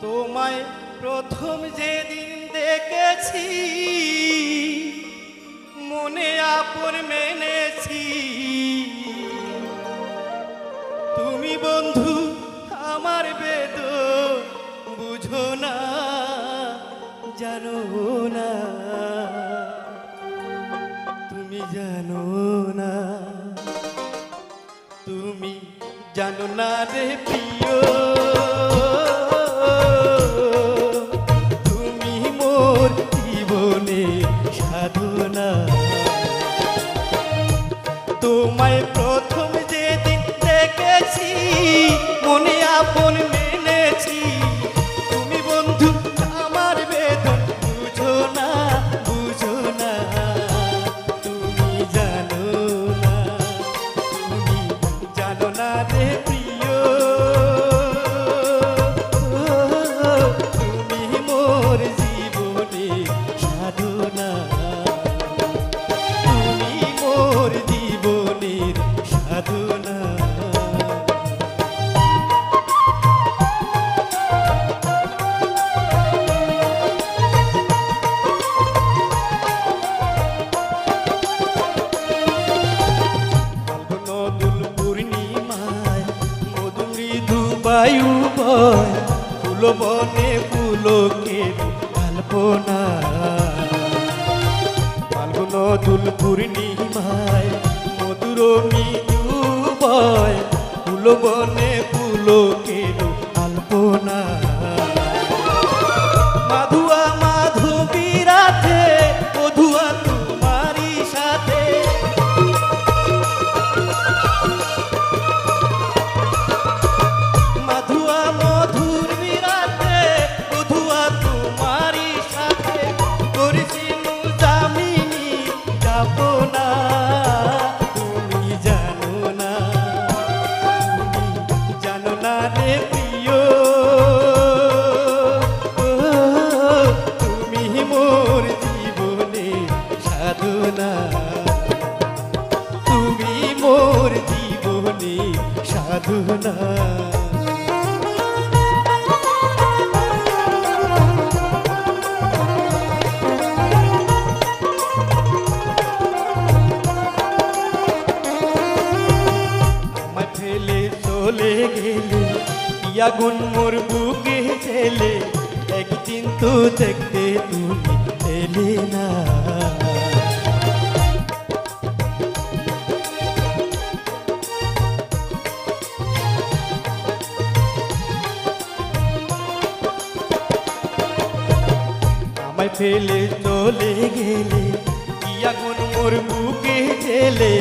তোমায় প্রথম যেদিন দেখেছি, মনে আপন মেনেছি। তুমি বন্ধু, আমার বেদ, বুঝো না, জানো না। তুমি জানো না। তুমি জানো না রে প্রিয়। tu mai prot. যায়ু ভয় ফুল বনে ফুলকে কল্পনা ফাল্গুন দুল পূর্ণিমায়, মধুর মিজু ভয় ফুল বনে ফুলকে কল্পনা চলে গেলে, ইয়াগুন মোর বুকে ছেলে একদিন তো দেখতে তুমি এলে না। আমায় ফেলে চলে গেলে, ইয়াগুন মোর বুকে ছেলে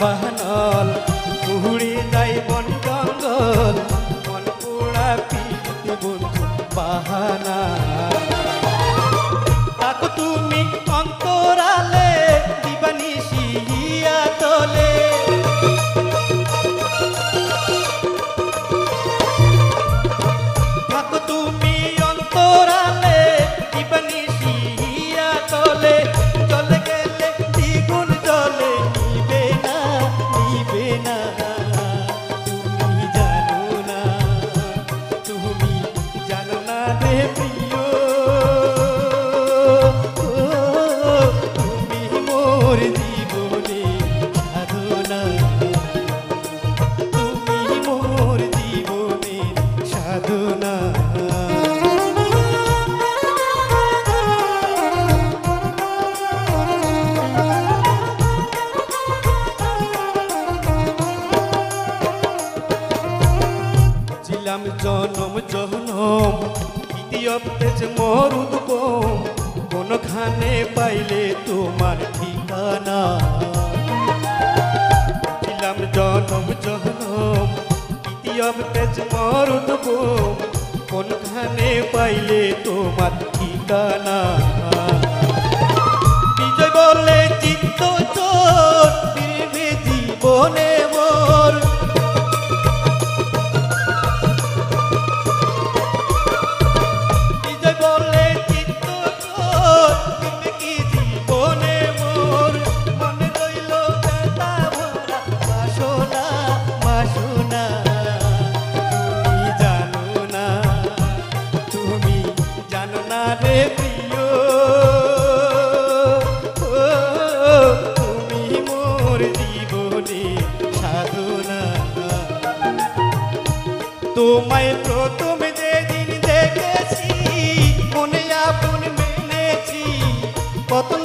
বাহনল উড়ে যাই বন জঙ্গল মন পোড়া পিটি বন্ধু বাহানা অপ্তেজ মোর উদ্গম কোনখানে পাইলে তোমার ঠিকানা? ছিলাম জনম, জহনম ইতিয়ব তেজ মোর উদ্গম কোনখানে পাইলে তোমার ঠিকানা? তোমায় প্রথম যেদিন দেখেছি মনে আপন মেনেছি। পতন